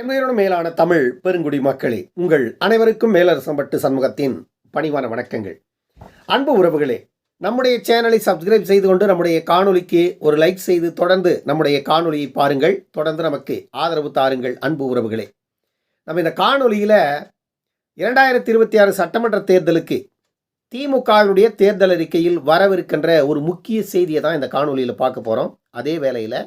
என்பதோடு மேலான தமிழ் பெருங்குடி மக்களே உங்கள் அனைவருக்கும் மேலரசம்பட்டு சண்முகத்தின் பணிவான வணக்கங்கள். அன்பு உறவுகளே நம்முடைய சேனலை சப்ஸ்கிரைப் செய்து கொண்டு நம்முடைய காணொலிக்கு ஒரு லைக் செய்து தொடர்ந்து நம்முடைய காணொலியை பாருங்கள். தொடர்ந்து நமக்கு ஆதரவு தாருங்கள் அன்பு உறவுகளே. நம்ம இந்த காணொலியில் இரண்டாயிரத்தி இருபத்தி ஆறு சட்டமன்ற தேர்தலுக்கு திமுகவினுடைய தேர்தல் அறிக்கையில் வரவிருக்கின்ற ஒரு முக்கிய செய்தியை தான் இந்த காணொலியில் பார்க்க போகிறோம் அதே வேளையில்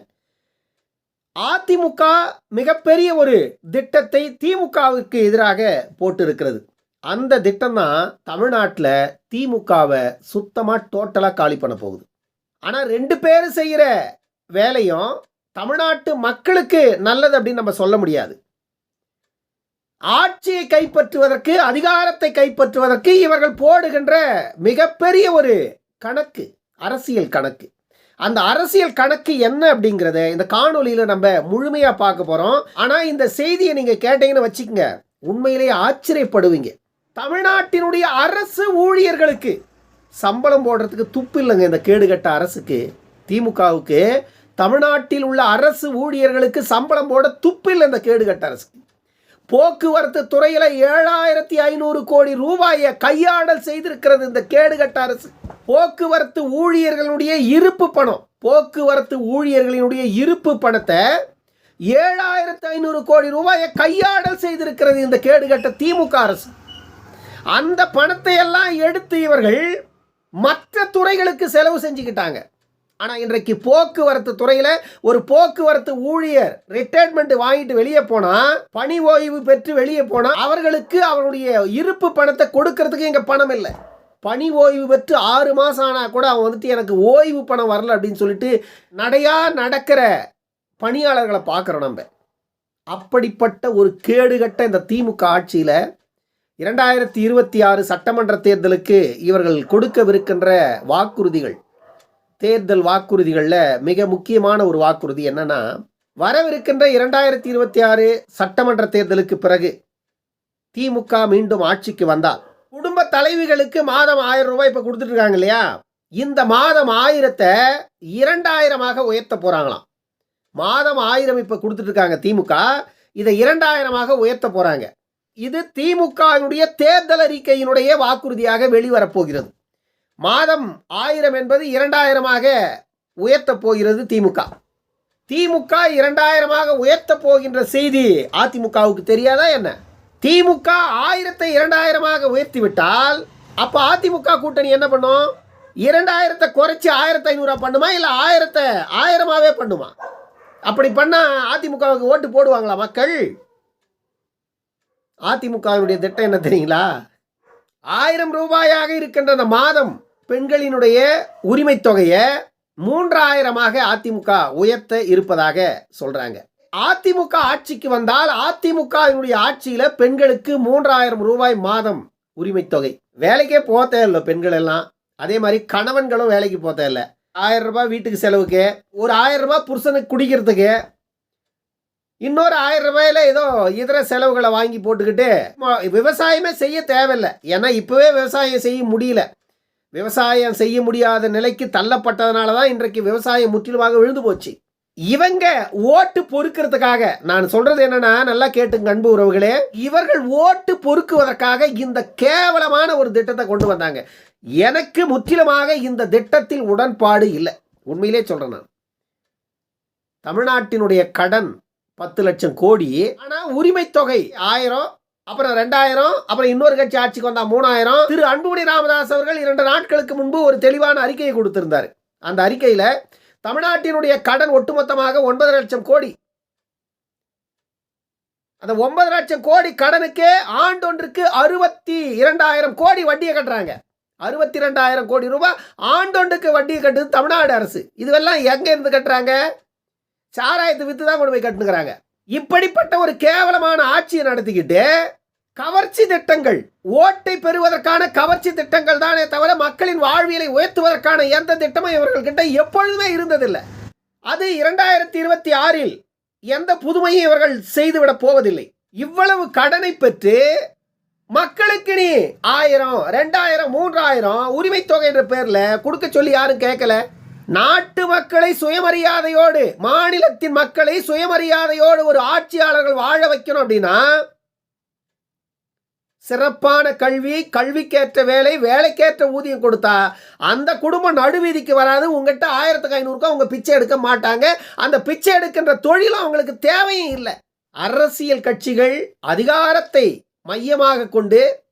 அதிமுக மிகப்பெரிய ஒரு திட்டத்தை திமுகவுக்கு எதிராக போட்டிருக்கிறது. அந்த திட்டம் தான் தமிழ்நாட்டில் திமுகவை சுத்தமாக டோட்டலாக காலி பண்ண போகுது. ஆனால் ரெண்டு பேர் செய்கிற வேலையும் தமிழ்நாட்டு மக்களுக்கு நல்லது அப்படின்னு நம்ம சொல்ல முடியாது. ஆட்சியை கைப்பற்றுவதற்கு அதிகாரத்தை கைப்பற்றுவதற்கு இவர்கள் போடுகின்ற மிகப்பெரிய ஒரு கணக்கு அரசியல் கணக்கு. அந்த அரசியல் கணக்கு என்ன அப்படிங்கிறத இந்த காணொலியில் நம்ம முழுமையாக பார்க்க போகிறோம் ஆனால் இந்த செய்தியை நீங்கள் கேட்டீங்கன்னு வச்சுக்கோங்க. உண்மையிலேயே ஆச்சரியப்படுவீங்க. தமிழ்நாட்டினுடைய அரசு ஊழியர்களுக்கு சம்பளம் போடுறதுக்கு துப்பு இல்லைங்க இந்த கேடுகட்ட அரசுக்கு. திமுகவுக்கு தமிழ்நாட்டில் உள்ள அரசு ஊழியர்களுக்கு சம்பளம் போட துப்பு இல்லை இந்த கேடுகட்ட அரசுக்கு. போக்குவரத்து துறையில் ஏழாயிரத்தி ஐநூறு கோடி ரூபாயை கையாடல் செய்திருக்கிறது இந்த கேடுகட்ட அரசு. போக்குவரத்து ஊழியர்களுடைய இருப்பு பணம். போக்குவரத்து ஊழியர்களினுடைய இருப்பு பணத்தை ஏழாயிரத்தி ஐநூறு கோடி ரூபாயை கையாடல் செய்திருக்கிறது இந்த கேடுகட்ட திமுக அரசு. அந்த பணத்தை எல்லாம் எடுத்து இவர்கள் மற்ற துறைகளுக்கு செலவு செஞ்சுக்கிட்டாங்க. ஆனால் இன்றைக்கு போக்குவரத்து துறையில் ஒரு போக்குவரத்து ஊழியர் ரிட்டையர்மெண்ட் வாங்கிட்டு வெளியே போனால் பணி ஓய்வு பெற்று வெளியே போனால் அவர்களுக்கு அவருடைய இருப்பு பணத்தை கொடுக்கறதுக்கு இங்கே பணம் இல்லை. பணி ஓய்வு பெற்று ஆறு மாதம் ஆனால் கூட அவன் வந்துட்டு எனக்கு ஓய்வு பணம் வரல அப்படின்னு சொல்லிட்டு நடையாக நடக்கிற பணியாளர்களை பார்க்குறோம் நம்ம. அப்படிப்பட்ட ஒரு கேடுகட்ட இந்த திமுக ஆட்சியில் இரண்டாயிரத்தி இருபத்தி ஆறு சட்டமன்ற தேர்தலுக்கு இவர்கள் கொடுக்கவிருக்கின்ற வாக்குறுதிகள் தேர்தல் வாக்குறுதிகளில் மிக முக்கியமான ஒரு வாக்குறுதி என்னன்னா வரவிருக்கின்ற இரண்டாயிரத்தி இருபத்தி ஆறு சட்டமன்ற தேர்தலுக்கு பிறகு திமுக மீண்டும் ஆட்சிக்கு வந்தால் குடும்ப தலைவிகளுக்கு மாதம் ஆயிரம் ரூபாய் இப்போ கொடுத்துட்டு இருக்காங்க இல்லையா? இந்த மாதம் ஆயிரத்தை இரண்டாயிரமாக உயர்த்த போகிறாங்களாம் மாதம் ஆயிரம் இப்போ கொடுத்துட்டு இருக்காங்க திமுக இதை இரண்டாயிரமாக உயர்த்த போகிறாங்க இது திமுகவினுடைய தேர்தல் அறிக்கையினுடைய வாக்குறுதியாக வெளிவரப்போகிறது மாதம் ஆயிரம் என்பது இரண்டாயிரமாக உயர்த்தப் போகிறது திமுக. திமுக இரண்டாயிரமாக உயர்த்தப் போகின்ற செய்தி அதிமுகவுக்கு தெரியாதா என்ன? திமுக ஆயிரத்தை இரண்டாயிரமாக உயர்த்தி விட்டால் அப்போ அதிமுக கூட்டணி என்ன பண்ணும்? இரண்டாயிரத்தை குறைச்சி ஆயிரத்தி ஐநூறுரூவா பண்ணுமா? இல்லை ஆயிரத்தை ஆயிரமாகவே பண்ணுமா? அப்படி பண்ணால் அதிமுகவுக்கு ஓட்டு போடுவாங்களா மக்கள்? அதிமுகவினுடைய திட்டம் என்ன தெரியுங்களா? ஆயிரம் ரூபாயாக இருக்கின்ற அந்த மாதம் பெண்களினுடைய உரிமை தொகையை மூன்றாயிரமாக அதிமுக உயர்த்த இருப்பதாக சொல்றாங்க. அதிமுக ஆட்சிக்கு வந்தால் அதிமுகவினுடைய ஆட்சியில பெண்களுக்கு மூன்றாயிரம் ரூபாய் மாதம் உரிமை தொகை வேலைக்கே போக தேவையில்லை பெண்கள் எல்லாம் அதே மாதிரி கணவன்களும் வேலைக்கு போக தேவையில்லை. ஆயிரம் ரூபாய் வீட்டுக்கு செலவுக்கு ஒரு ஆயிரம் ரூபாய் புருஷனுக்கு குடிக்கிறதுக்கு இன்னொரு ஆயிரம் ரூபாயில ஏதோ இதர செலவுகளை வாங்கி போட்டுக்கிட்டு விவசாயமே செய்ய தேவையில்லை. ஏன்னா இப்போவே விவசாயம் செய்ய முடியல. விவசாயம் செய்ய முடியாத நிலைக்கு தள்ளப்பட்டதுனால தான் இன்றைக்கு விவசாயம் முற்றிலுமாக விழுந்து போச்சு. இவங்க ஓட்டு பொறுக்கிறதுக்காக நான் சொல்றது என்னன்னா நல்லா கேட்டுங்க அன்பு உறவுகளே இவர்கள் ஓட்டு பொறுக்குவதற்காக இந்த கேவலமான ஒரு திட்டத்தை கொண்டு வந்தாங்க. எனக்கு முற்றிலுமாக இந்த திட்டத்தில் உடன்பாடு இல்லை. உண்மையிலே சொல்றேன் நான். தமிழ்நாட்டினுடைய கடன் பத்து லட்சம் கோடி ஆனால் உரிமை தொகை ஆயிரம் அப்புறம் ரெண்டாயிரம் அப்புறம் இன்னொரு கட்சி ஆட்சிக்கு வந்தால் மூணாயிரம். திரு அன்புமணி ராமதாஸ் அவர்கள் இரண்டு நாட்களுக்கு முன்பு ஒரு தெளிவான அறிக்கையை கொடுத்திருந்தார். அந்த அறிக்கையில் தமிழ்நாட்டினுடைய கடன் ஒட்டுமொத்தமாக ஒன்பது லட்சம் கோடி. அந்த ஒன்பது லட்சம் கோடி கடனுக்கே ஆண்டொன்றுக்கு அறுபத்தி இரண்டாயிரம் கோடி வட்டியை கட்டுறாங்க. அறுபத்தி ரெண்டாயிரம் கோடி ரூபாய் ஆண்டொன்றுக்கு வட்டியை கட்டுது தமிழ்நாடு அரசு. இதுவெல்லாம் எங்கே இருந்து கட்டுறாங்க? சாராயத்தை விற்று தான் கொண்டு போய் கட்டுனுக்கிறாங்க. இப்படிப்பட்ட ஒரு கேவலமான ஆட்சியை நடத்திக்கிட்டு கவர்ச்சி திட்டங்கள் ஓட்டை பெறுவதற்கான கவர்ச்சி திட்டங்கள் தானே தவிர மக்களின் வாழ்வியலை உயர்த்துவதற்கான எந்த திட்டமும் இவர்கள்கிட்ட எப்பொழுதுமே இருந்ததில்லை. அது இரண்டாயிரத்தி இருபத்தி ஆறில் எந்த புதுமையும் இவர்கள் செய்துவிடப் போவதில்லை. இவ்வளவு கடனை பெற்று மக்களுக்கு நீ ஆயிரம் ரெண்டாயிரம் மூன்றாயிரம் உரிமை தொகை என்ற பேரில் கொடுக்க சொல்லி யாரும் கேட்கல. நாட்டு மக்களை சுயமரியாதையோடு மாநிலத்தின் மக்களை சுயமரியாதையோடு ஒரு ஆட்சியாளர்கள் வாழ வைக்கணும் அப்படின்னா சிறப்பான கல்வி கல்விக்கேற்ற வேலை வேலைக்கேற்ற ஊதியம் கொடுத்தா அந்த குடும்பம் நடுவீதிக்கு வராது. உங்ககிட்ட ஆயிரத்துக்கு ஐநூறுக்கா அவங்க பிச்சை எடுக்க மாட்டாங்க. அந்த பிச்சை எடுக்கின்ற தொழிலும் அவங்களுக்கு தேவையும் இல்லை. அரசியல் கட்சிகள் அதிகாரத்தை மையமாக கொண்டு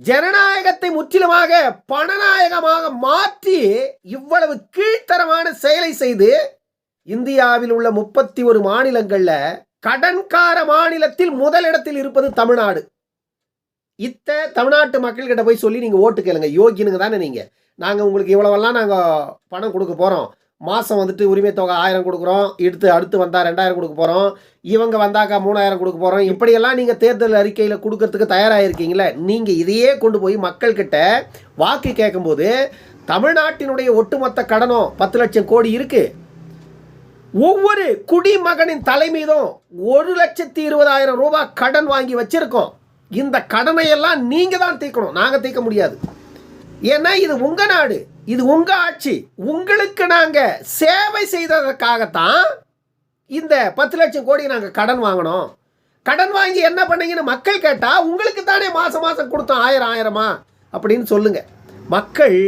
ஜனநாயகத்தை முற்றிலுமாக பணநாயகமாக மாற்றி இவ்வளவு கீழ்த்தரமான செயலை செய்து இந்தியாவில் உள்ள முப்பத்தி ஒரு மாநிலங்களில் கடன்கார மாநிலத்தில் முதலிடத்தில் இருப்பது தமிழ்நாடு. இத்த தமிழ்நாட்டு மக்கள்கிட்ட போய் சொல்லி நீங்க ஓட்டு கேளுங்க. யோகினுங்க தானே நீங்க. நாங்க உங்களுக்கு இவ்வளவெல்லாம் நாங்க பணம் கொடுக்க போறோம். மாதம் வந்துட்டு உரிமை தொகை ஆயிரம் கொடுக்குறோம் எடுத்து அடுத்து வந்தால் ரெண்டாயிரம் கொடுக்க போகிறோம் இவங்க வந்தாக்கா மூணாயிரம் கொடுக்க போகிறோம் இப்படியெல்லாம் நீங்கள் தேர்தல் அறிக்கையில் கொடுக்கறதுக்கு தயாராகிருக்கீங்களே நீங்கள் இதையே கொண்டு போய் மக்கள்கிட்ட வாக்கு கேட்கும்போது தமிழ்நாட்டினுடைய ஒட்டுமொத்த கடனும் பத்து லட்சம் கோடி இருக்குது ஒவ்வொரு குடிமகனின் தலைமீதும் ஒரு லட்சத்தி இருபதாயிரம் ரூபாய் கடன் வாங்கி வச்சுருக்கோம். இந்த கடனையெல்லாம் நீங்கள் தான் தீர்க்கணும். நாங்கள் தீர்க்க முடியாது. ஏன்னா இது உங்க நாடு இது உங்க ஆட்சி. உங்களுக்கு நாங்க சேவை செய்ததற்காகத்தான் இந்த பத்து லட்சம் கோடி நாங்க கடன் வாங்கினோம். கடன் வாங்கி என்ன பண்ணீங்கன்னு மக்கள் கேட்டால் உங்களுக்கு தானே மாதம் மாதம் கொடுத்தோம் ஆயிரம் ஆயிரமா? அப்படின்னு சொல்லுங்க. மக்கள்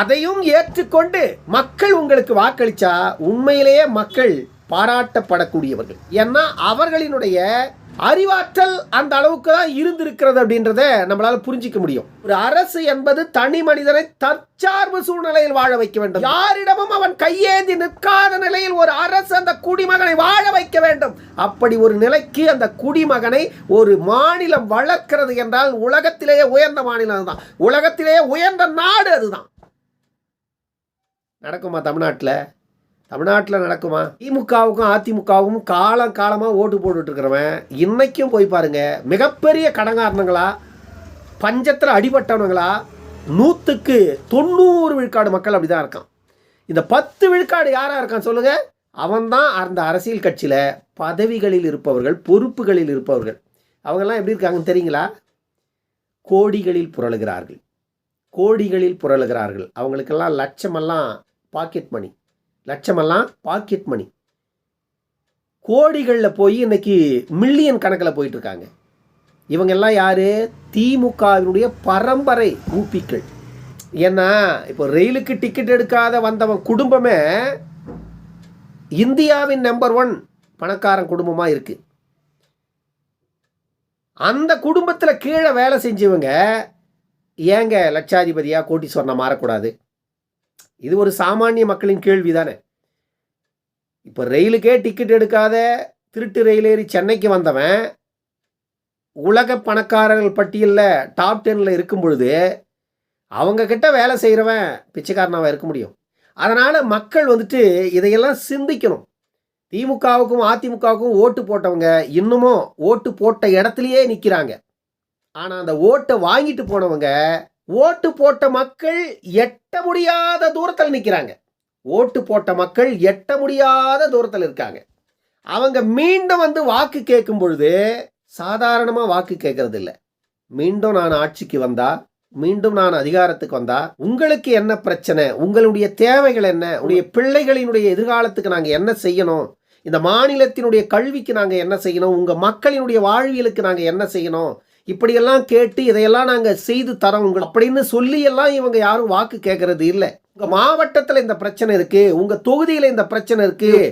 அதையும் ஏற்றுக்கொண்டு மக்கள் உங்களுக்கு வாக்களித்தா உண்மையிலேயே மக்கள் பாராட்டப்படக்கூடியவர்கள். ஏன்னா அவர்களினுடைய அறிவாற்றல் அந்த அளவுக்கு தான் இருந்திருக்கிறது அப்படின்றத நம்மளால புரிஞ்சிக்க முடியும். ஒரு அரசு என்பது தனி மனிதனை தற்சார்பு சூழ்நிலையில் வாழ வைக்க வேண்டும். யாரிடமும் அவன் கையேந்தி நிற்காத நிலையில் ஒரு அரசு அந்த குடிமகனை வாழ வைக்க வேண்டும். அப்படி ஒரு நிலைக்கு அந்த குடிமகனை ஒரு மாநிலம் வளர்க்கிறது என்றால் உலகத்திலேயே உயர்ந்த மாநிலம் அதுதான். உலகத்திலேயே உயர்ந்த நாடு அதுதான். நடக்குமா தமிழ்நாட்டில்? தமிழ்நாட்டில் நடக்குமா? திமுகவுக்கும் அதிமுகவுக்கும் காலம் காலமாக ஓட்டு போட்டுட்டு இருக்கிறவன் இன்னைக்கும் போய் பாருங்க மிகப்பெரிய கடங்காரணங்களா பஞ்சத்தில் அடிபட்டவனுங்களா நூற்றுக்கு தொண்ணூறு விழுக்காடு மக்கள் அப்படி தான் இருக்கான். இந்த பத்து விழுக்காடு யாராக இருக்கான் சொல்லுங்க? அவன்தான் அந்த அரசியல் கட்சியில் பதவிகளில் இருப்பவர்கள் பொறுப்புகளில் இருப்பவர்கள். அவங்கெல்லாம் எப்படி இருக்காங்கன்னு தெரியுங்களா? கோடிகளில் புரளுகிறார்கள். கோடிகளில் புரளுகிறார்கள். அவங்களுக்கெல்லாம் லட்சமெல்லாம் பாக்கெட் மணி. லட்சமெல்லாம் பாக்கெட் மணி கோடிகளில் போய் இன்னைக்கு மில்லியன் கணக்கில் போயிட்டு இருக்காங்க இவங்க எல்லாம் திமுகவினுடைய பரம்பரை ஊப்பிக்கள் ஏன்னா இப்போ ரயிலுக்கு டிக்கெட் எடுக்காத வந்தவன் குடும்பமே இந்தியாவின் நம்பர் ஒன் பணக்காரன் குடும்பமாக இருக்கு. அந்த குடும்பத்தில் கீழே வேலை செஞ்சவங்க ஏங்க லட்சாதிபதியாக கோட்டி சொன்ன மாறக்கூடாது? இது ஒரு சாமானிய மக்களின் கேள்வி தானே இப்போ ரயிலுக்கே டிக்கெட் எடுக்காத திருட்டு ரயில் ஏறி சென்னைக்கு வந்தவன் உலக பணக்காரர்கள் பட்டியலில் டாப் டென்னில் இருக்கும் பொழுது அவங்கக்கிட்ட வேலை செய்கிறவன் பிச்சைக்காரனாக இருக்க முடியும். அதனால் மக்கள் வந்துட்டு இதையெல்லாம் சிந்திக்கணும். திமுகவுக்கும் அதிமுகவுக்கும் ஓட்டு போட்டவங்க இன்னமும் ஓட்டு போட்ட இடத்துலையே நிற்கிறாங்க ஆனால் அந்த ஓட்டை வாங்கிட்டு போனவங்க ஓட்டு போட்ட மக்கள் எட்ட முடியாத தூரத்தில் நிற்கிறாங்க ஓட்டு போட்ட மக்கள் எட்ட முடியாத தூரத்தில் இருக்காங்க. அவங்க மீண்டும் வந்து வாக்கு கேட்கும் பொழுது சாதாரணமாக வாக்கு கேட்கறது இல்லை மீண்டும் நான் ஆட்சிக்கு வந்தா மீண்டும் நான் அதிகாரத்துக்கு வந்தா உங்களுக்கு என்ன பிரச்சனை? உங்களுடைய தேவைகள் என்ன? உடைய பிள்ளைகளினுடைய எதிர்காலத்துக்கு நாங்கள் என்ன செய்யணும்? இந்த மாநிலத்தினுடைய கல்விக்கு நாங்கள் என்ன செய்யணும்? உங்கள் மக்களினுடைய வாழ்வியலுக்கு நாங்கள் என்ன செய்யணும்? இப்படியெல்லாம் கேட்டு இதையெல்லாம் நாங்கள் செய்து தரோம். உங்கள் அப்படின்னு சொல்லி எல்லாம் இவங்க யாரும் வாக்கு கேட்கறது இல்லை. உங்கள் மாவட்டத்தில் இந்த பிரச்சனை இருக்குது உங்கள் தொகுதியில் இந்த பிரச்சனை இருக்குது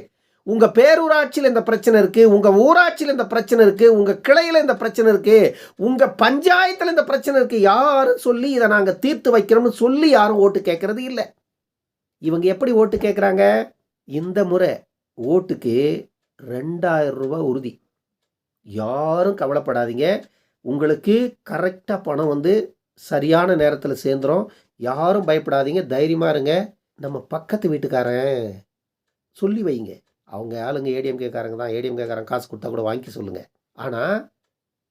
உங்கள் பேரூராட்சியில் இந்த பிரச்சனை இருக்குது உங்கள் ஊராட்சியில் இந்த பிரச்சனை இருக்குது உங்கள் கிளையில் இந்த பிரச்சனை இருக்குது உங்கள் பஞ்சாயத்தில் இந்த பிரச்சனை இருக்குது யாரும் சொல்லி இதை நாங்கள் தீர்த்து வைக்கிறோம்னு சொல்லி யாரும் ஓட்டு கேட்கறது இல்லை. இவங்க எப்படி ஓட்டு கேட்குறாங்க இந்த முறை ஓட்டுக்கு ரெண்டாயிரம் ரூபா உறுதி. யாரும் கவலைப்படாதீங்க. உங்களுக்கு கரெக்டாக பணம் வந்து சரியான நேரத்தில் சேர்ந்துரும். யாரும் பயப்படாதீங்க. தைரியமாக இருங்க. நம்ம பக்கத்து வீட்டுக்காரன் சொல்லி வைங்க. அவங்க ஆளுங்க ஏடிஎம் கேட்காரங்க தான். ஏடிஎம் கேட்காரங்க காசு கொடுத்தா கூட வாங்கி சொல்லுங்கள் ஆனால்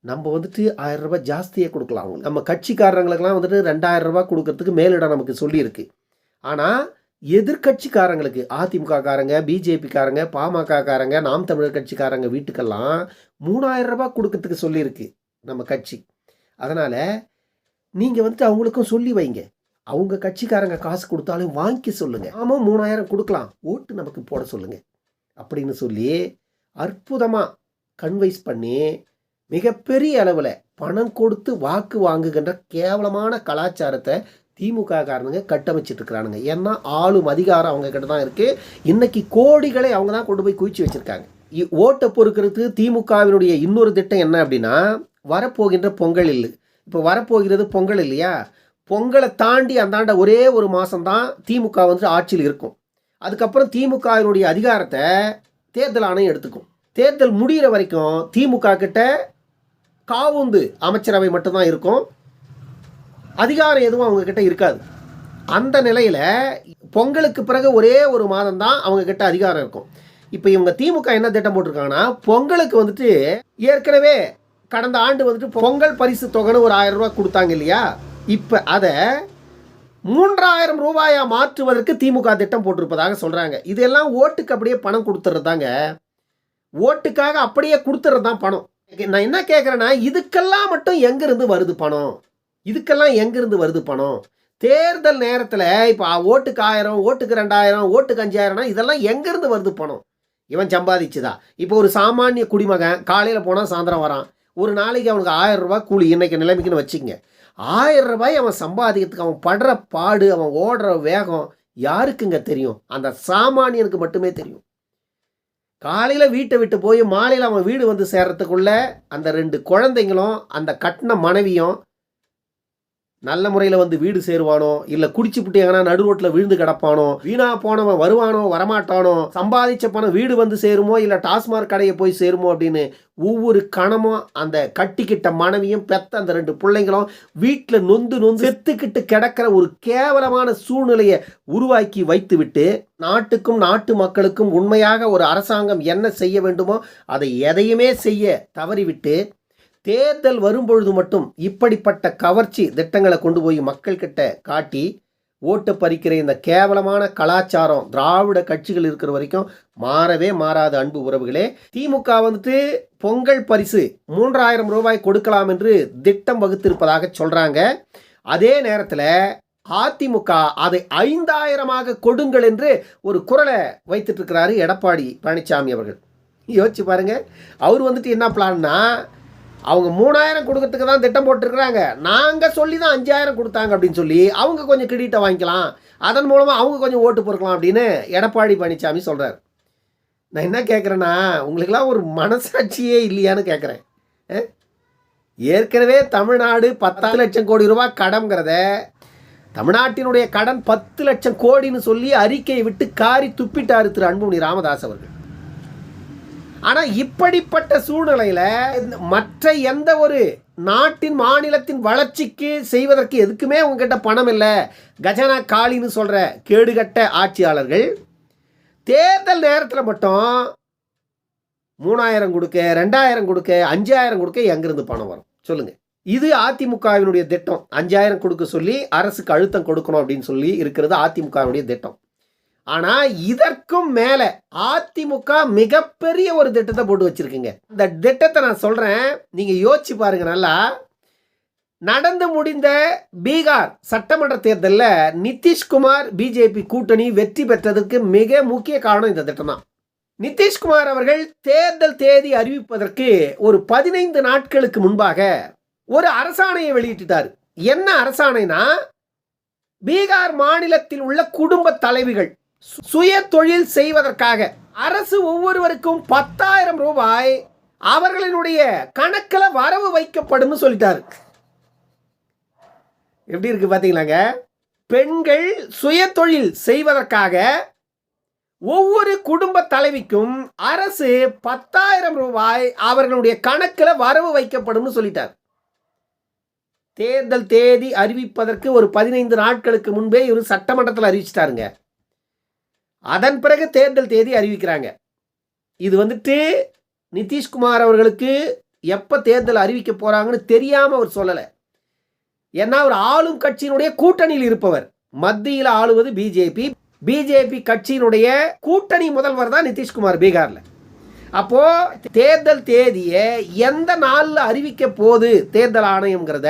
நம்ம வந்துட்டு ஆயிரம் ரூபாய் ஜாஸ்தியாக கொடுக்கலாம் அவங்க நம்ம கட்சிக்காரங்களுக்கெல்லாம் வந்துட்டு ரெண்டாயிரம் கொடுக்கறதுக்கு மேலிடம் நமக்கு சொல்லியிருக்கு. ஆனால் எதிர்கட்சிக்காரங்களுக்கு அதிமுகக்காரங்க பிஜேபிக்காரங்க பாமகக்காரங்க நாம் தமிழர் கட்சிக்காரங்க வீட்டுக்கெல்லாம் மூணாயிரம் ரூபாய் கொடுக்கறதுக்கு சொல்லியிருக்கு. நம்ம கட்சி. அதனால் நீங்கள் வந்துட்டு அவங்களுக்கும் சொல்லி வைங்க. அவங்க கட்சிக்காரங்க காசு கொடுத்தாலும் வாங்கி சொல்லுங்கள் ஆமாம் மூணாயிரம் கொடுக்கலாம். ஓட்டு நமக்கு போட சொல்லுங்கள் அப்படின்னு சொல்லி அற்புதமாக கன்வைஸ் பண்ணி மிகப்பெரிய அளவில் பணம் கொடுத்து வாக்கு வாங்குகின்ற கேவலமான கலாச்சாரத்தை திமுக காரனுங்க கட்டமைச்சிட்டு இருக்கிறானுங்க. ஏன்னா ஆளும் அதிகாரம் அவங்க கிட்ட தான் இருக்குது இன்னைக்கு கோடிகளை அவங்க தான் கொண்டு போய் குவிச்சு வச்சுருக்காங்க. ஓட்டை பொறுக்கிறதுக்கு திமுகவினுடைய இன்னொரு திட்டம் என்ன அப்படின்னா வரப்போகின்ற பொங்கல் இல்லை. இப்போ வரப்போகிறது பொங்கல் இல்லையா? பொங்கலை தாண்டி அந்தாண்ட ஒரே ஒரு மாதம்தான் திமுக வந்துட்டு ஆட்சியில் இருக்கும். அதுக்கப்புறம் திமுகவினுடைய அதிகாரத்தை தேர்தல் ஆணையம் எடுத்துக்கும். தேர்தல் முடிகிற வரைக்கும் திமுக கிட்ட காவுந்து அமைச்சரவை மட்டும்தான் இருக்கும். அதிகாரம் எதுவும் அவங்கக்கிட்ட இருக்காது. அந்த நிலையில் பொங்கலுக்கு பிறகு ஒரே ஒரு மாதம் தான் அவங்கக்கிட்ட அதிகாரம் இருக்கும். இப்போ இவங்க திமுக என்ன திட்டம் போட்டிருக்காங்கன்னா பொங்கலுக்கு வந்துட்டு ஏற்கனவே கடந்த ஆண்டு வந்துட்டு பொங்கல் பரிசு தொகைன்னு ஒரு ஆயிரம் ரூபாய் கொடுத்தாங்க இல்லையா? இப்போ அதை மூன்றாயிரம் ரூபாயா மாற்றுவதற்கு திமுக திட்டம் போட்டிருப்பதாக சொல்கிறாங்க இதெல்லாம் ஓட்டுக்கு அப்படியே பணம் கொடுத்துட்றதாங்க ஓட்டுக்காக அப்படியே கொடுத்துட்றது தான் பணம். நான் என்ன கேட்குறேன்னா இதுக்கெல்லாம் மட்டும் எங்கேருந்து வருது பணம்? இதுக்கெல்லாம் எங்கேருந்து வருது பணம்? தேர்தல் நேரத்தில் இப்போ ஓட்டுக்கு ஆயிரம் ஓட்டுக்கு ரெண்டாயிரம் ஓட்டுக்கு அஞ்சாயிரம்னா இதெல்லாம் எங்கேருந்து வருது பணம்? இவன் சம்பாதிச்சுதா. இப்போ ஒரு சாமானிய குடிமகன் காலையில் போனால் சாயந்தரம் வரான். ஒரு நாளைக்கு அவனுக்கு ஆயிரம் ரூபாய் கூலி இன்னைக்கு நிலைமைக்குன்னு வச்சுக்கங்க. ஆயிரம் ரூபாய் அவன் சம்பாதிக்கிறதுக்கு அவன் படுற பாடு அவன் ஓடுற வேகம் யாருக்குங்க தெரியும்? அந்த சாமானியனுக்கு மட்டுமே தெரியும். காலையில் வீட்டை விட்டு போய் மாலையில் அவன் வீடு வந்து சேர்றதுக்குள்ள அந்த ரெண்டு குழந்தைங்களும் அந்த கட்டின மனைவியும் நல்ல முறையில் வந்து வீடு சேருவானோ? இல்லை குடிச்சுப்புட்டு எங்கன்னா நடு ரோட்டில் விழுந்து கிடப்பானோ? வீணா போனவன் வருவானோ? வரமாட்டானோ? சம்பாதிச்ச பணம் வீடு வந்து சேருமோ? இல்லை டாஸ்மாக் கடையை போய் சேருமோ? அப்படின்னு ஒவ்வொரு கணமும் அந்த கட்டிக்கிட்ட மனைவியும் பெத்த அந்த ரெண்டு பிள்ளைங்களும் வீட்டில் நொந்து நொந்து செத்துக்கிட்டு கிடக்கிற ஒரு கேவலமான சூழ்நிலையை உருவாக்கி வைத்துவிட்டு நாட்டுக்கும் நாட்டு மக்களுக்கும் உண்மையாக ஒரு அரசாங்கம் என்ன செய்ய வேண்டுமோ அதை எதையுமே செய்ய தவறிவிட்டு தேர்தல் வரும்பொழுது மட்டும் இப்படிப்பட்ட கவர்ச்சி திட்டங்களை கொண்டு போய் மக்கள்கிட்ட காட்டி ஓட்டு பறிக்கிற இந்த கேவலமான கலாச்சாரம் திராவிட கட்சிகள் இருக்கிற வரைக்கும் மாறவே மாறாத அன்பு உறவுகளே திமுக வந்துட்டு பொங்கல் பரிசு மூன்றாயிரம் ரூபாய் கொடுக்கலாம் என்று திட்டம் வகுத்திருப்பதாக சொல்றாங்க. அதே நேரத்தில் அதிமுக அதை ஐந்தாயிரமாக கொடுங்கள் என்று ஒரு குரலை வைத்துட்டு இருக்கிறாரு எடப்பாடி பழனிசாமி அவர்கள். யோசிச்சு பாருங்க அவர் வந்துட்டு என்ன பிளான்னா அவங்க மூணாயிரம் கொடுக்கறதுக்கு தான் திட்டம் போட்டிருக்கிறாங்க. நாங்கள் சொல்லி தான் அஞ்சாயிரம் கொடுத்தாங்க அப்படின்னு சொல்லி அவங்க கொஞ்சம் கிரெடிட்டை வாங்கிக்கலாம். அதன் மூலமாக அவங்க கொஞ்சம் ஓட்டு பொறுக்கலாம் அப்படின்னு எடப்பாடி பழனிசாமி சொல்கிறார் நான் என்ன கேட்குறேன்னா உங்களுக்கெல்லாம் ஒரு மனசாட்சியே இல்லையான்னு கேட்குறேன் ஏற்கனவே தமிழ்நாடு பத்தாறு லட்சம் கோடி ரூபாய் கடங்கிறத தமிழ்நாட்டினுடைய கடன் பத்து லட்சம் கோடின்னு சொல்லி அறிக்கையை விட்டு காரி துப்பிட்டாரு திரு அன்புமணி ராமதாஸ் அவர்கள். ஆனால் இப்படிப்பட்ட சூழ்நிலையில் மற்ற எந்த ஒரு நாட்டின் மாநிலத்தின் வளர்ச்சிக்கு செய்வதற்கு எதுக்குமே உங்ககிட்ட பணம் இல்லை. கஜனா காளின்னு சொல்கிற கேடுகட்ட ஆட்சியாளர்கள் தேர்தல் நேரத்தில் மட்டும் மூணாயிரம் கொடுக்க ரெண்டாயிரம் கொடுக்க அஞ்சாயிரம் கொடுக்க எங்கேருந்து பணம் வரும்? சொல்லுங்கள் இது அதிமுகவினுடைய திட்டம். அஞ்சாயிரம் கொடுக்க சொல்லி அரசுக்கு அழுத்தம் கொடுக்கணும் அப்படின்னு சொல்லி இருக்கிறது அதிமுகவினுடைய திட்டம். ஆனால் இதற்கும் மேலே அதிமுக மிகப்பெரிய ஒரு திட்டத்தை போட்டு வச்சுருக்குங்க. இந்த திட்டத்தை நான் சொல்கிறேன் நீங்கள் யோசிச்சு பாருங்க நல்லா. நடந்து முடிந்த பீகார் சட்டமன்ற தேர்தலில் நிதிஷ்குமார் பிஜேபி கூட்டணி வெற்றி பெற்றதற்கு மிக முக்கிய காரணம் இந்த திட்டம் தான். நிதிஷ்குமார் அவர்கள் தேர்தல் தேதி அறிவிப்பதற்கு ஒரு பதினைந்து நாட்களுக்கு முன்பாக ஒரு அரசாணையை வெளியிட்டுட்டார். என்ன அரசாணைனா பீகார் மாநிலத்தில் உள்ள குடும்ப தலைவிகள் சுய தொழில் செய்வதற்காக அரசு ஒவ்வொருவருக்கும் பத்தாயிரம் ரூபாய் அவர்களினுடைய கணக்கில் வரவு வைக்கப்படும் சொல்லிட்டாரு. எப்படி இருக்கு பார்த்தீங்களாங்க பெண்கள் சுய தொழில் செய்வதற்காக ஒவ்வொரு குடும்ப தலைவிக்கும் அரசு பத்தாயிரம் ரூபாய் அவர்களுடைய கணக்கில் வரவு வைக்கப்படும் சொல்லிட்டார். தேர்தல் தேதி அறிவிப்பதற்கு ஒரு பதினைந்து நாட்களுக்கு முன்பே இவர் சட்டமன்றத்தில் அறிவிச்சிட்டாருங்க. அதன் பிறகு தேர்தல் தேதி அறிவிக்கிறாங்க. இது வந்துட்டு நிதிஷ்குமார் அவர்களுக்கு எப்போ தேர்தல் அறிவிக்க போகிறாங்கன்னு தெரியாமல் அவர் சொல்லலை. ஏன்னா அவர் ஆளும் கட்சியினுடைய கூட்டணியில் இருப்பவர். மத்தியில் ஆளுவது பிஜேபி. பிஜேபி கட்சியினுடைய கூட்டணி முதல்வர் தான் நிதிஷ்குமார் பீகாரில். அப்போ தேர்தல் தேதியை எந்த நாளில் அறிவிக்க போகுது தேர்தல் ஆணையம்ங்கிறத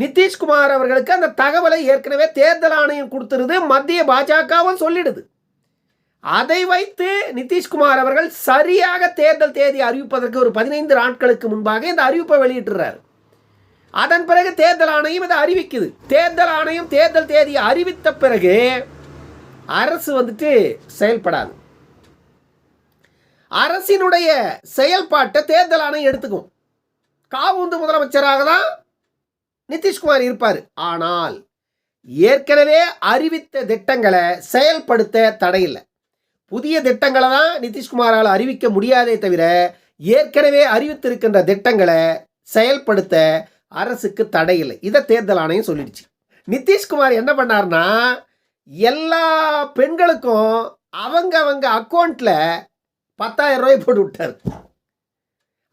நிதிஷ்குமார் அவர்களுக்கு அந்த தகவலை ஏற்கனவே தேர்தல் ஆணையம் கொடுத்துருது மத்திய பாஜகவும் சொல்லிடுது. அதை வைத்து நிதிஷ்குமார் அவர்கள் சரியாக தேர்தல் தேதி அறிவிப்பதற்கு ஒரு பதினைந்து நாட்களுக்கு முன்பாக இந்த அறிவிப்பை வெளியிட்டுறாரு. அதன் பிறகு தேர்தல் ஆணையம் இதை அறிவிக்குது. தேர்தல் ஆணையம் தேர்தல் தேதியை அறிவித்த பிறகு அரசு வந்துட்டு செயல்படாது. அரசினுடைய செயல்பாட்டை தேர்தல் ஆணையம் எடுத்துக்கும். காவுந்து முதலமைச்சராக தான் நிதிஷ்குமார் இருப்பார். ஆனால் ஏற்கனவே அறிவித்த திட்டங்களை செயல்படுத்த தடையில்லை புதிய திட்டங்களை தான் நிதிஷ்குமாரால் அறிவிக்க முடியாதே தவிர ஏற்கனவே அறிவித்திருக்கின்ற திட்டங்களை செயல்படுத்த அரசுக்கு தடையில்லை இதை தேர்தல் ஆணையம் சொல்லிடுச்சு. நிதிஷ்குமார் என்ன பண்ணார்னா எல்லா பெண்களுக்கும் அவங்க அவங்க அக்கௌண்ட்டில் பத்தாயிரம் ரூபாய் போட்டு விட்டார்.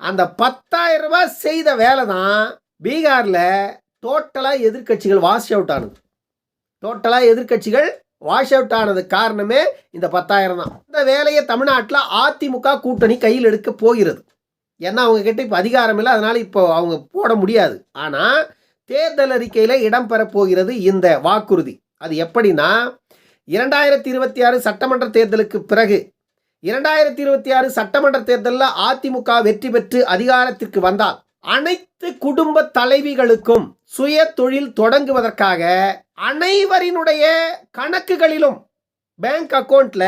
அந்த பத்தாயிரம் ரூபாய் செய்த வேலை தான் பீகாரில் டோட்டலாக எதிர்க்கட்சிகள் வாஷ் அவுட் ஆனது. டோட்டலாக எதிர்க்கட்சிகள் வாஷ் அவுட் ஆனது காரணமே இந்த பத்தாயிரம் தான். இந்த வேலையை தமிழ்நாட்டில் அதிமுக கூட்டணி கையில் எடுக்க போகிறது. ஏன்னா அவங்க கிட்ட இப்போ அதிகாரம் இல்லை அதனால் இப்போ அவங்க போட முடியாது. ஆனால் தேர்தல் அறிக்கையில் இடம்பெற போகிறது இந்த வாக்குறுதி. அது எப்படின்னா இரண்டாயிரத்தி இருபத்தி ஆறு சட்டமன்ற தேர்தலுக்கு பிறகு இரண்டாயிரத்தி இருபத்தி ஆறு சட்டமன்ற தேர்தலில் அதிமுக வெற்றி பெற்று அதிகாரத்திற்கு வந்தால் அனைத்து குடும்ப தலைவிகளுக்கும் சுய தொழில் தொடங்குவதற்காக அனைவரினுடைய கணக்குகளிலும் பேங்க் அக்கௌண்ட்ல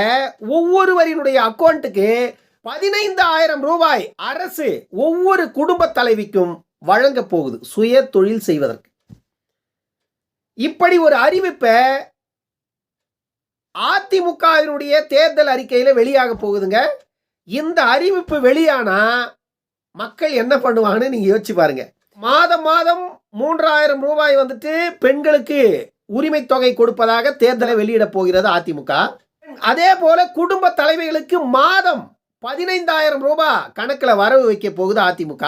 ஒவ்வொருவரினுடைய அக்கௌண்ட்டுக்கு பதினைந்தாயிரம் ரூபாய் அரசு ஒவ்வொரு குடும்ப தலைவிக்கும் வழங்க போகுது சுய தொழில் செய்வதற்கு. இப்படி ஒரு அறிவிப்பை அதிமுகவினுடைய தேர்தல் அறிக்கையில் வெளியாக போகுதுங்க. இந்த அறிவிப்பு வெளியானா மக்கள் என்ன பண்ணுவாங்கன்னு நீங்க யோசிச்சு பாருங்க. மாதம் மாதம் மூன்றாயிரம் ரூபாய் வந்துட்டு பெண்களுக்கு உரிமை தொகை கொடுப்பதாக தேர்தலை வெளியிட போகிறது அதிமுக. அதே போல குடும்ப தலைவிகளுக்கு மாதம் பதினைந்தாயிரம் ரூபாய் கணக்கில் வரவு வைக்க போகுது அதிமுக.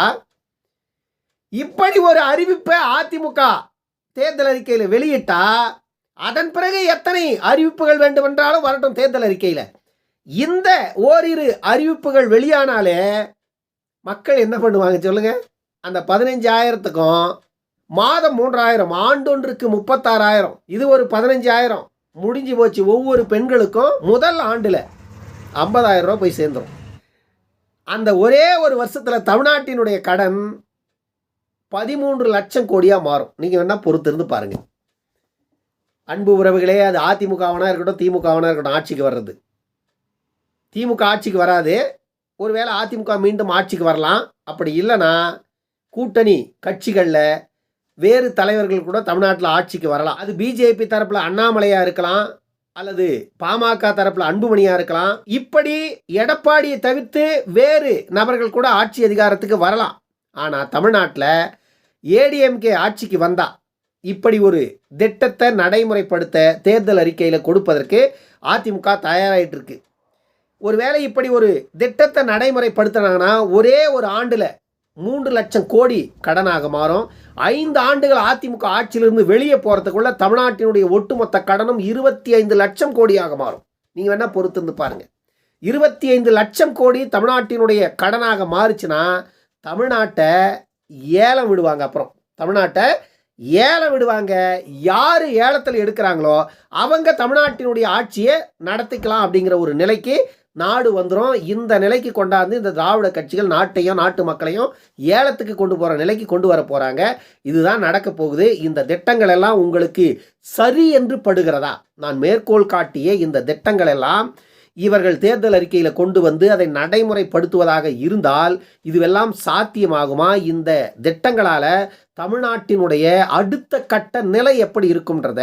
இப்படி ஒரு அறிவிப்பை அதிமுக தேர்தல் அறிக்கையில் வெளியிட்டா அதன் பிறகு எத்தனை அறிவிப்புகள் வேண்டுமென்றாலும் வரட்டும் தேர்தல் அறிக்கையில். இந்த ஓரிரு அறிவிப்புகள் வெளியானாலே மக்கள் என்ன பண்ணுவாங்க சொல்லுங்க? அந்த பதினஞ்சாயிரத்துக்கும் மாதம் மூன்றாயிரம் ஆண்டொன்றுக்கு முப்பத்தாறாயிரம். இது ஒரு பதினஞ்சாயிரம். முடிஞ்சு போச்சு ஒவ்வொரு பெண்களுக்கும் முதல் ஆண்டில் ஐம்பதாயிரம் ரூபா போய் சேர்ந்துடும் அந்த ஒரே ஒரு வருஷத்தில் தமிழ்நாட்டினுடைய கடன் பதிமூன்று லட்சம் கோடியாக மாறும். நீங்கள் வேணால் பொறுத்திருந்து பாருங்கள் அன்பு உறவுகளே அது அதிமுகவனாக இருக்கட்டும் திமுகவனாக இருக்கட்டும் ஆட்சிக்கு வர்றது. திமுக ஆட்சிக்கு வராது. ஒருவேளை அதிமுக மீண்டும் ஆட்சிக்கு வரலாம். அப்படி இல்லைன்னா கூட்டணி கட்சிகளில் வேறு தலைவர்கள் கூட தமிழ்நாட்டில் ஆட்சிக்கு வரலாம். அது பிஜேபி தரப்பில் அண்ணாமலையாக இருக்கலாம் அல்லது பாமக தரப்பில் அன்புமணியாக இருக்கலாம். இப்படி எடப்பாடியை தவிர்த்து வேறு நபர்கள் கூட ஆட்சி அதிகாரத்துக்கு வரலாம். ஆனால் தமிழ்நாட்டில் ஏடிஎம்கே ஆட்சிக்கு வந்தா இப்படி ஒரு திட்டத்தை நடைமுறைப்படுத்த தேர்தல் அறிக்கையில் கொடுப்பதற்கு அதிமுக தயாராகிட்டு இருக்கு. ஒருவேளை இப்படி ஒரு திட்டத்தை நடைமுறைப்படுத்தினாங்கன்னா ஒரே ஒரு ஆண்டில் மூன்று லட்சம் கோடி கடனாக மாறும். ஐந்து ஆண்டுகள் அதிமுக ஆட்சியிலிருந்து வெளியே போகிறதுக்குள்ள தமிழ்நாட்டினுடைய ஒட்டுமொத்த கடனும் இருபத்தி ஐந்து லட்சம் கோடியாக மாறும். நீங்கள் வேணால் பொறுத்திருந்து பாருங்கள் இருபத்தி ஐந்து லட்சம் கோடி தமிழ்நாட்டினுடைய கடனாக மாறுச்சுன்னா தமிழ்நாட்டை ஏலம் விடுவாங்க அப்புறம். தமிழ்நாட்டை ஏலம் விடுவாங்க. யார் ஏலத்தில் எடுக்கிறாங்களோ அவங்க தமிழ்நாட்டினுடைய ஆட்சியை நடத்திக்கலாம் அப்படிங்கிற ஒரு நிலைக்கு நாடு வந்துடும் இந்த நிலைக்கு கொண்டாந்து இந்த திராவிட கட்சிகள் நாட்டையும் நாட்டு மக்களையும் ஏலத்துக்கு கொண்டு போகிற நிலைக்கு கொண்டு வர போகிறாங்க இதுதான் நடக்க போகுது. இந்த திட்டங்கள் எல்லாம் உங்களுக்கு சரி என்று படுகிறதா? நான் மேற்கோள் காட்டிய இந்த திட்டங்கள் எல்லாம் இவர்கள் தேர்தல் அறிக்கையில் கொண்டு வந்து அதை நடைமுறைப்படுத்துவதாக இருந்தால் இதுவெல்லாம் சாத்தியமாகுமா? இந்த திட்டங்களால் தமிழ்நாட்டினுடைய அடுத்த கட்ட நிலை எப்படி இருக்கும்ன்றத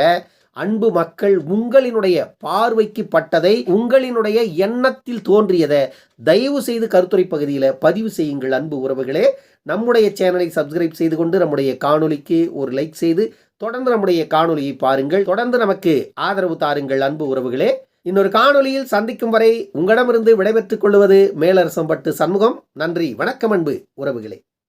அன்பு மக்கள் உங்களினுடைய பார்வைக்கு பட்டதை உங்களினுடைய எண்ணத்தில் தோன்றியதை தயவு செய்து கருத்துரை பகுதியில் பதிவு செய்யுங்கள் அன்பு உறவுகளே. நம்முடைய சேனலை சப்ஸ்கிரைப் செய்து கொண்டு நம்முடைய காணொலிக்கு ஒரு லைக் செய்து தொடர்ந்து நம்முடைய காணொலியை பாருங்கள். தொடர்ந்து நமக்கு ஆதரவு தாருங்கள் அன்பு உறவுகளே. இன்னொரு காணொலியில் சந்திக்கும் வரை உங்களிடமிருந்து விடைபெற்றுக் கொள்வது மேலரசம்பட்டு சண்முகம். நன்றி வணக்கம் அன்பு உறவுகளே.